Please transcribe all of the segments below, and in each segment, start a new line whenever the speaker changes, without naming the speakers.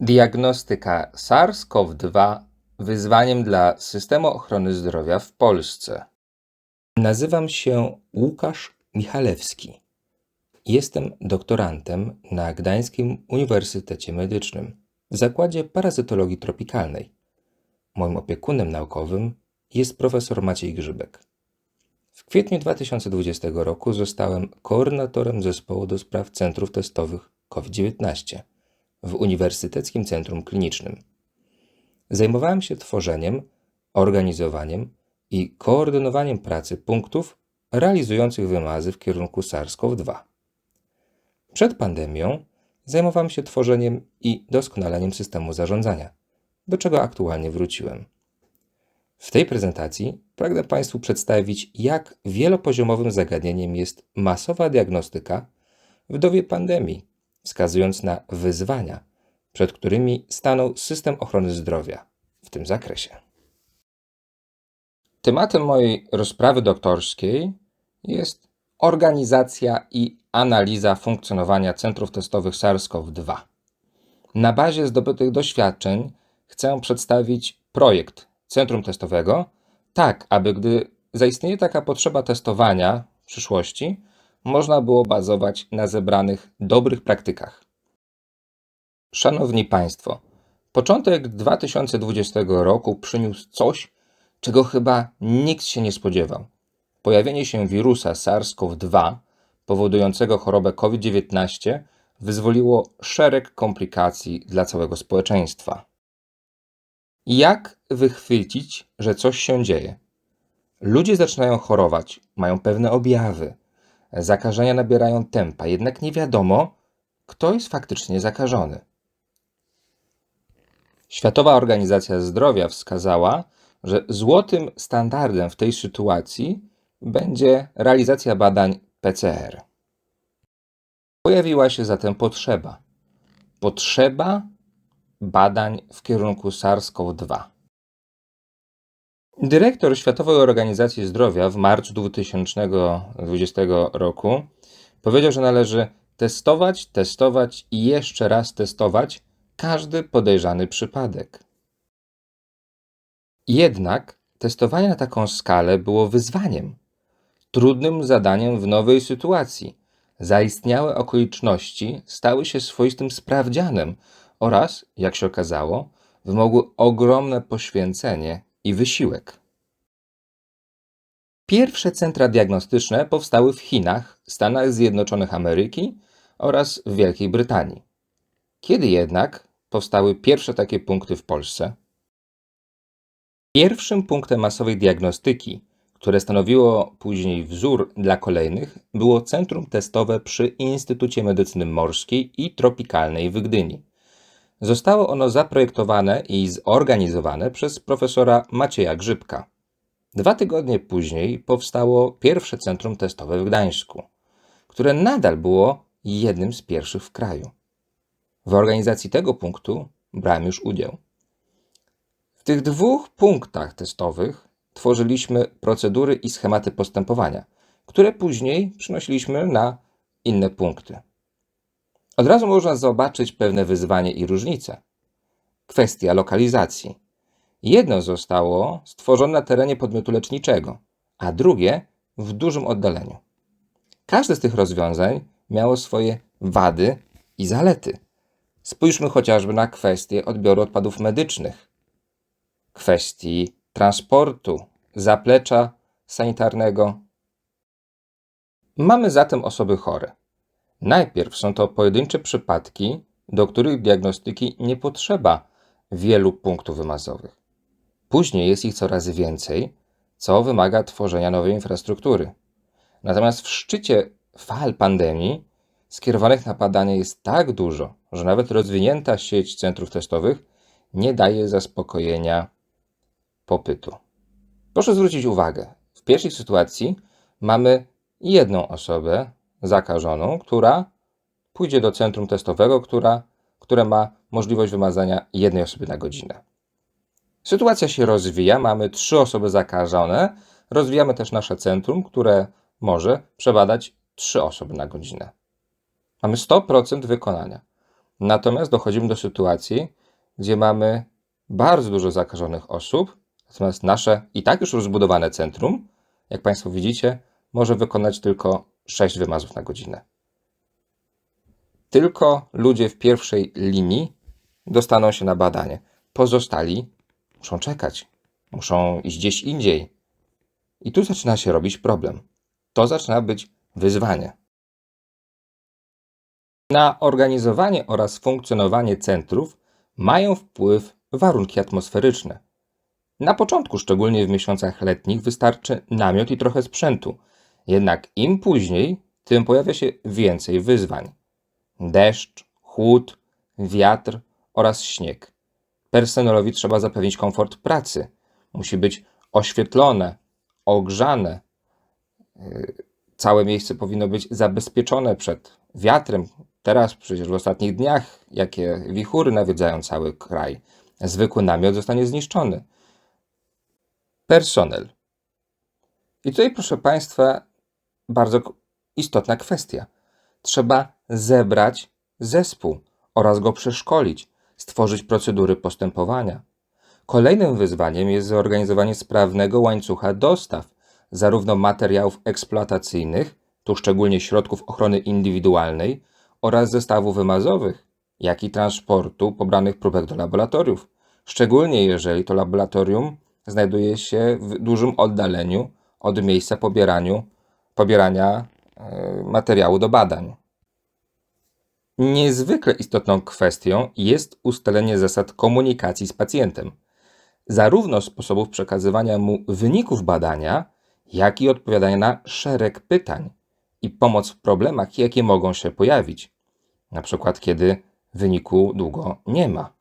Diagnostyka SARS-CoV-2 wyzwaniem dla systemu ochrony zdrowia w Polsce. Nazywam się Łukasz Michalewski. Jestem doktorantem na Gdańskim Uniwersytecie Medycznym w Zakładzie Parazytologii Tropikalnej. Moim opiekunem naukowym jest profesor Maciej Grzybek. W kwietniu 2020 roku zostałem koordynatorem zespołu do spraw centrów testowych COVID-19 w Uniwersyteckim Centrum Klinicznym. Zajmowałem się tworzeniem, organizowaniem i koordynowaniem pracy punktów realizujących wymazy w kierunku SARS-CoV-2. Przed pandemią zajmowałem się tworzeniem i doskonaleniem systemu zarządzania, do czego aktualnie wróciłem. W tej prezentacji pragnę Państwu przedstawić, jak wielopoziomowym zagadnieniem jest masowa diagnostyka w dobie pandemii, wskazując na wyzwania, przed którymi stanął system ochrony zdrowia w tym zakresie. Tematem mojej rozprawy doktorskiej jest organizacja i analiza funkcjonowania centrów testowych SARS-CoV-2. Na bazie zdobytych doświadczeń chcę przedstawić projekt centrum testowego, tak aby gdy zaistnieje taka potrzeba testowania w przyszłości, można było bazować na zebranych dobrych praktykach. Szanowni Państwo, początek 2020 roku przyniósł coś, czego chyba nikt się nie spodziewał. Pojawienie się wirusa SARS-CoV-2 powodującego chorobę COVID-19 wyzwoliło szereg komplikacji dla całego społeczeństwa. Jak wychwycić, że coś się dzieje? Ludzie zaczynają chorować, mają pewne objawy. Zakażenia nabierają tempa, jednak nie wiadomo, kto jest faktycznie zakażony. Światowa Organizacja Zdrowia wskazała, że złotym standardem w tej sytuacji będzie realizacja badań PCR. Pojawiła się zatem potrzeba. Potrzeba badań w kierunku SARS-CoV-2. Dyrektor Światowej Organizacji Zdrowia w marcu 2020 roku powiedział, że należy testować, testować i jeszcze raz testować każdy podejrzany przypadek. Jednak testowanie na taką skalę było wyzwaniem, trudnym zadaniem w nowej sytuacji. Zaistniałe okoliczności stały się swoistym sprawdzianem oraz, jak się okazało, wymogły ogromne poświęcenie i wysiłek. Pierwsze centra diagnostyczne powstały w Chinach, Stanach Zjednoczonych Ameryki oraz w Wielkiej Brytanii. Kiedy jednak powstały pierwsze takie punkty w Polsce? Pierwszym punktem masowej diagnostyki, które stanowiło później wzór dla kolejnych, było centrum testowe przy Instytucie Medycyny Morskiej i Tropikalnej w Gdyni. Zostało ono zaprojektowane i zorganizowane przez profesora Macieja Grzybka. Dwa tygodnie później powstało pierwsze centrum testowe w Gdańsku, które nadal było jednym z pierwszych w kraju. W organizacji tego punktu brałem już udział. W tych dwóch punktach testowych tworzyliśmy procedury i schematy postępowania, które później przynosiliśmy na inne punkty. Od razu można zobaczyć pewne wyzwanie i różnice. Kwestia lokalizacji. Jedno zostało stworzone na terenie podmiotu leczniczego, a drugie w dużym oddaleniu. Każde z tych rozwiązań miało swoje wady i zalety. Spójrzmy chociażby na kwestię odbioru odpadów medycznych, kwestii transportu, zaplecza sanitarnego. Mamy zatem osoby chore. Najpierw są to pojedyncze przypadki, do których diagnostyki nie potrzeba wielu punktów wymazowych. Później jest ich coraz więcej, co wymaga tworzenia nowej infrastruktury. Natomiast w szczycie fal pandemii skierowanych na badanie jest tak dużo, że nawet rozwinięta sieć centrów testowych nie daje zaspokojenia popytu. Proszę zwrócić uwagę, w pierwszej sytuacji mamy jedną osobę zakażoną, która pójdzie do centrum testowego, która, które ma możliwość wymazania jednej osoby na godzinę. Sytuacja się rozwija, mamy trzy osoby zakażone, rozwijamy też nasze centrum, które może przebadać trzy osoby na godzinę. Mamy 100% wykonania. Natomiast dochodzimy do sytuacji, gdzie mamy bardzo dużo zakażonych osób, natomiast nasze i tak już rozbudowane centrum, jak Państwo widzicie, może wykonać tylko 6 wymazów na godzinę. Tylko ludzie w pierwszej linii dostaną się na badanie. Pozostali muszą czekać, muszą iść gdzieś indziej. I tu zaczyna się robić problem. To zaczyna być wyzwanie. Na organizowanie oraz funkcjonowanie centrów mają wpływ warunki atmosferyczne. Na początku, szczególnie w miesiącach letnich, wystarczy namiot i trochę sprzętu. Jednak im później, tym pojawia się więcej wyzwań. Deszcz, chłód, wiatr oraz śnieg. Personelowi trzeba zapewnić komfort pracy. Musi być oświetlone, ogrzane. Yy, Całe miejsce powinno być zabezpieczone przed wiatrem. Teraz przecież w ostatnich dniach, jakie wichury nawiedzają cały kraj, zwykły namiot zostanie zniszczony. Personel. I tutaj, proszę Państwa, bardzo istotna kwestia. Trzeba zebrać zespół oraz go przeszkolić, stworzyć procedury postępowania. Kolejnym wyzwaniem jest zorganizowanie sprawnego łańcucha dostaw, zarówno materiałów eksploatacyjnych, tu szczególnie środków ochrony indywidualnej, oraz zestawów wymazowych, jak i transportu pobranych próbek do laboratoriów, szczególnie jeżeli to laboratorium znajduje się w dużym oddaleniu od miejsca pobieraniu, pobierania e, materiału do badań. Niezwykle istotną kwestią jest ustalenie zasad komunikacji z pacjentem, zarówno sposobów przekazywania mu wyników badania, jak i odpowiadania na szereg pytań i pomoc w problemach, jakie mogą się pojawić, na przykład kiedy wyniku długo nie ma.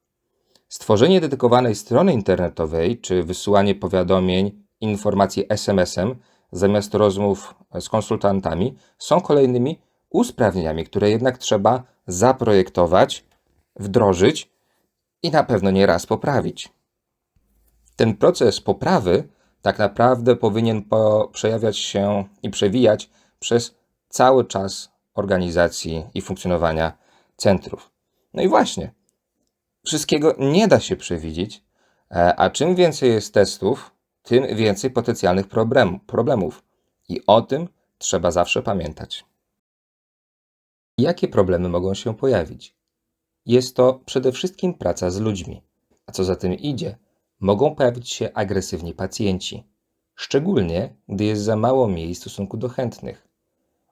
Stworzenie dedykowanej strony internetowej czy wysyłanie powiadomień, informacji SMS-em zamiast rozmów z konsultantami są kolejnymi usprawnieniami, które jednak trzeba zaprojektować, wdrożyć i na pewno nie raz poprawić. Ten proces poprawy tak naprawdę powinien po, przejawiać się i przewijać przez cały czas organizacji i funkcjonowania centrów. No i właśnie, wszystkiego nie da się przewidzieć, e, a czym więcej jest testów, tym więcej potencjalnych problem, problemów. I o tym trzeba zawsze pamiętać. Jakie problemy mogą się pojawić? Jest to przede wszystkim praca z ludźmi, a co za tym idzie, mogą pojawić się agresywni pacjenci, szczególnie gdy jest za mało miejsc w stosunku do chętnych.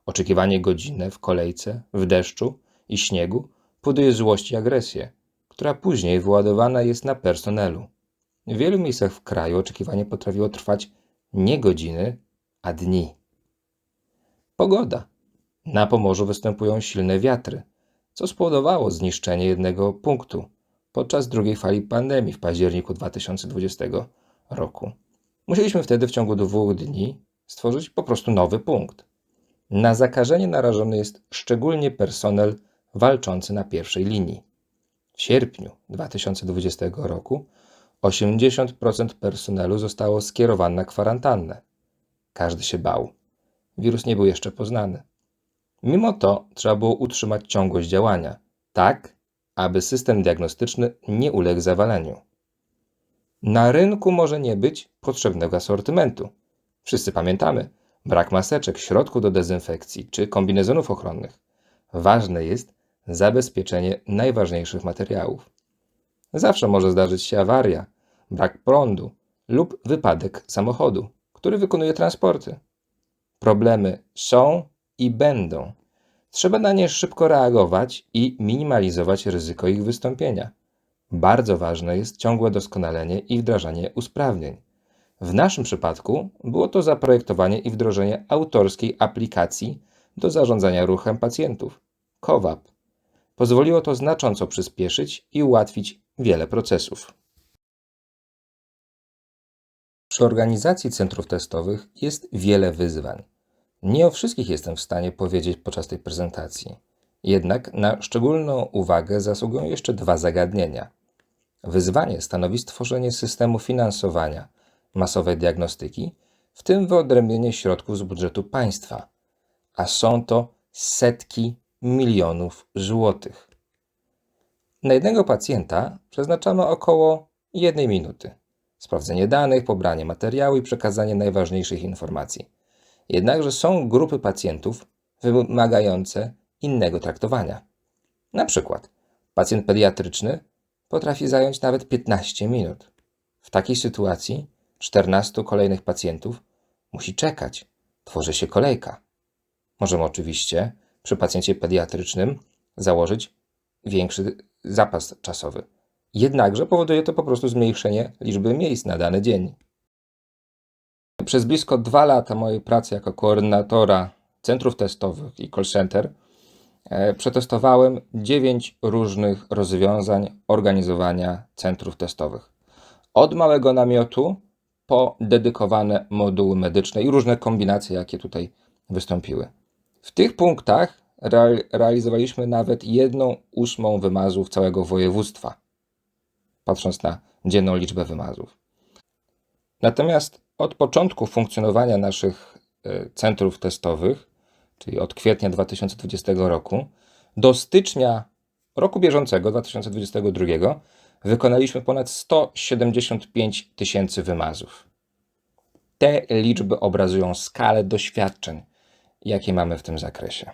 Oczekiwanie godzinne w kolejce, w deszczu i śniegu buduje złość i agresję, która później wyładowana jest na personelu. W wielu miejscach w kraju oczekiwanie potrafiło trwać nie godziny, a dni. Pogoda. Na Pomorzu występują silne wiatry, co spowodowało zniszczenie jednego punktu podczas drugiej fali pandemii w październiku 2020 roku. Musieliśmy wtedy w ciągu dwóch dni stworzyć po prostu nowy punkt. Na zakażenie narażony jest szczególnie personel walczący na pierwszej linii. W sierpniu 2020 roku 80% personelu zostało skierowane na kwarantannę. Każdy się bał. Wirus nie był jeszcze poznany. Mimo to trzeba było utrzymać ciągłość działania, tak aby system diagnostyczny nie uległ zawaleniu. Na rynku może nie być potrzebnego asortymentu. Wszyscy pamiętamy brak maseczek, środków do dezynfekcji czy kombinezonów ochronnych. Ważne jest zabezpieczenie najważniejszych materiałów. Zawsze może zdarzyć się awaria, brak prądu lub wypadek samochodu, który wykonuje transporty. Problemy są i będą. Trzeba na nie szybko reagować i minimalizować ryzyko ich wystąpienia. Bardzo ważne jest ciągłe doskonalenie i wdrażanie usprawnień. W naszym przypadku było to zaprojektowanie i wdrożenie autorskiej aplikacji do zarządzania ruchem pacjentów COVAP. Pozwoliło to znacząco przyspieszyć i ułatwić wiele procesów. Przy organizacji centrów testowych jest wiele wyzwań. Nie o wszystkich jestem w stanie powiedzieć podczas tej prezentacji. Jednak na szczególną uwagę zasługują jeszcze dwa zagadnienia. Wyzwanie stanowi stworzenie systemu finansowania masowej diagnostyki, w tym wyodrębnienie środków z budżetu państwa, a są to setki milionów złotych. Na jednego pacjenta przeznaczamy około jednej minuty. Sprawdzenie danych, pobranie materiału i przekazanie najważniejszych informacji. Jednakże są grupy pacjentów wymagające innego traktowania. Na przykład pacjent pediatryczny potrafi zająć nawet 15 minut. W takiej sytuacji 14 kolejnych pacjentów musi czekać. Tworzy się kolejka. Możemy oczywiście przy pacjencie pediatrycznym założyć większy zapas czasowy. Jednakże powoduje to po prostu zmniejszenie liczby miejsc na dany dzień. Przez blisko dwa lata mojej pracy jako koordynatora centrów testowych i call center e, przetestowałem 9 różnych rozwiązań organizowania centrów testowych. Od małego namiotu po dedykowane moduły medyczne i różne kombinacje, jakie tutaj wystąpiły. W tych punktach re realizowaliśmy nawet jedną ósmą wymazów całego województwa, patrząc na dzienną liczbę wymazów. Natomiast od początku funkcjonowania naszych e, centrów testowych, czyli od kwietnia 2020 roku, do stycznia roku bieżącego, 2022, wykonaliśmy ponad 175 tysięcy wymazów. Te liczby obrazują skalę doświadczeń, jakie mamy w tym zakresie.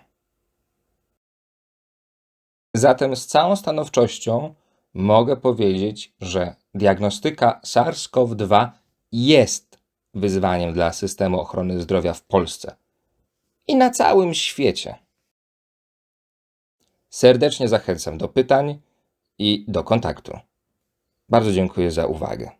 Zatem z całą stanowczością mogę powiedzieć, że diagnostyka SARS-CoV-2 jest wyzwaniem dla systemu ochrony zdrowia w Polsce i na całym świecie. Serdecznie zachęcam do pytań i do kontaktu. Bardzo dziękuję za uwagę.